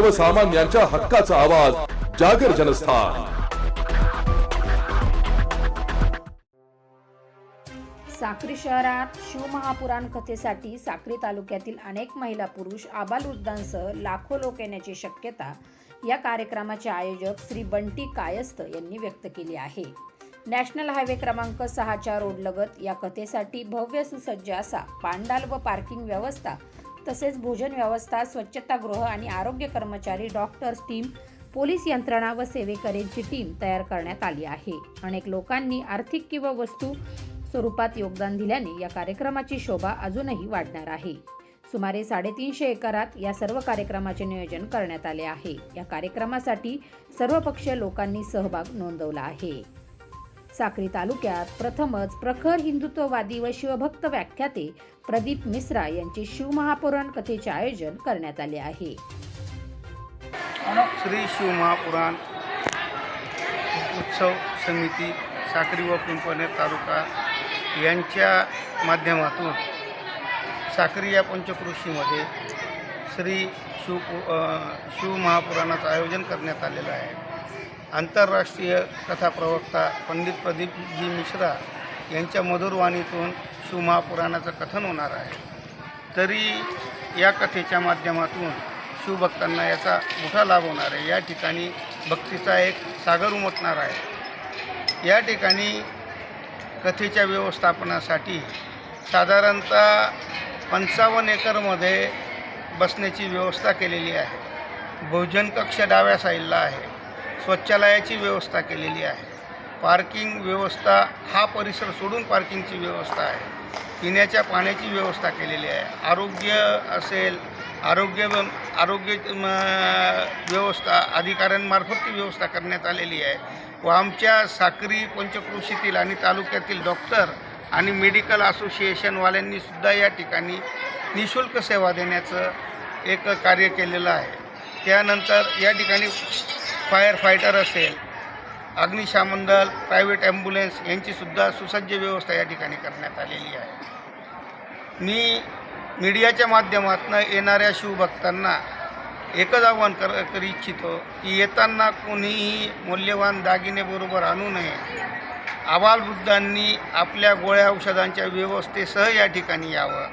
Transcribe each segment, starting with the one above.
सर्वसामान्यांच्या हक्काचा आवाज जागर जनस्थान. साक्री शहरात शिवमहापुराण कथेसाठी साक्री तालुक्यातील अनेक महिला पुरुष आबालवृद्धांसह लाखो लोक येण्याची शक्यता या कार्यक्रमाचे आयोजक श्री बंटी कायस्थ यांनी व्यक्त केली आहे. नॅशनल हायवे क्रमांक सहाच्या रोडलगत या कथेसाठी भव्य सुसज्ज असा पांडाल व पार्किंग व्यवस्था तसेच भोजन व्यवस्था स्वच्छतागृह आणि आरोग्य कर्मचारी डॉक्टर्स टीम पोलीस यंत्रणा व सेवेकऱ्यांची टीम तयार करण्यात आली आहे. अनेक लोकांनी आर्थिक किंवा वस्तू स्वरूपात योगदान दिल्याने या कार्यक्रमाची शोभा अजूनही वाढणार आहे. सुमारे साडेतीनशे एकरात या सर्व कार्यक्रमाचे नियोजन करण्यात आले आहे. या कार्यक्रमासाठी सर्वपक्षीय लोकांनी सहभाग नोंदवला आहे. साक्री तालुक्यात प्रथमच प्रखर हिंदुत्ववादी व शिवभक्त व्याख्याते प्रदीप मिश्रा यांचे शिवमहापुराण कथेचे आयोजन करण्यात आले आहे. श्री शिवमहापुराण उत्सव समिती साक्री व पिंपळनेर तालुका यांच्या माध्यमातून साक्री या पंचकृषीमध्ये श्री शिव शिवमहापुराणाचं आयोजन करण्यात आलेलं आहे. आंतरराष्ट्रीय कथा प्रवक्ता पंडित प्रदीपजी मिश्रा यांच्या मधुरवाणीतून शिवमहापुराणाचं कथन होणार आहे. तरी या कथेच्या माध्यमातून शिवभक्तांना याचा मोठा लाभ होणार आहे. या ठिकाणी भक्तीचा एक सागर उमटणार आहे. या ठिकाणी कथेच्या व्यवस्थापनासाठी साधारणतः पंचावन्न एकरमध्ये बसण्याची व्यवस्था केलेली आहे. भोजन कक्ष डाव्या साईडला आहे. स्वच्छालयाची व्यवस्था केलेली आहे. पार्किंग व्यवस्था हा परिसर सोडून पार्किंगची व्यवस्था आहे. पिण्याच्या पाण्याची व्यवस्था केलेली आहे. आरोग्य असेल आरोग्य आरोग्य म, व्यवस्था अधिकाऱ्यांमार्फत ती व्यवस्था करण्यात आलेली आहे. व आमच्या साक्री पंचकृषीतील आणि तालुक्यातील डॉक्टर आणि मेडिकल असोसिएशनवाल्यांनी सुद्धा या ठिकाणी निशुल्क सेवा देण्याचं एक कार्य केलेलं आहे. त्यानंतर या ठिकाणी फायर फायटर असेल अग्निशामन दल प्रायव्हेट ॲम्ब्युलन्स यांचीसुद्धा सुसज्ज व्यवस्था या ठिकाणी करण्यात आलेली आहे. मी मीडियाच्या माध्यमातून येणाऱ्या शिवभक्तांना एकच आव्हान कर करू इच्छितो की येताना कोणीही मौल्यवान दागिनेबरोबर आणू नये. आबालवृद्धांनी आपल्या गोळ्या औषधांच्या व्यवस्थेसह या ठिकाणी यावं.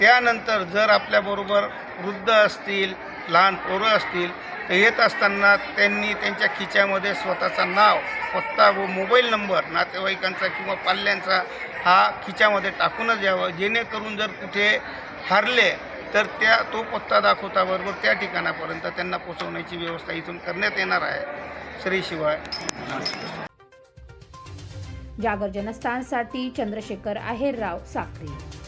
त्यानंतर जर आपल्याबरोबर वृद्ध असतील लहान पोरं असतील येत असताना त्यांनी त्यांच्या खिच्यामध्ये स्वतःचं नाव पत्ता व मोबाईल नंबर नातेवाईकांचा किंवा पाल्यांचा हा खिच्यामध्ये टाकूनच यावं. जेणेकरून जर कुठे हरले तर त्या तो पत्ता दाखवताबरोबर त्या ठिकाणापर्यंत त्यांना पोचवण्याची व्यवस्था इथून करण्यात येणार आहे. श्री शिवाय. जागर जनस्थानसाठी चंद्रशेखर आहेरराव साखरे.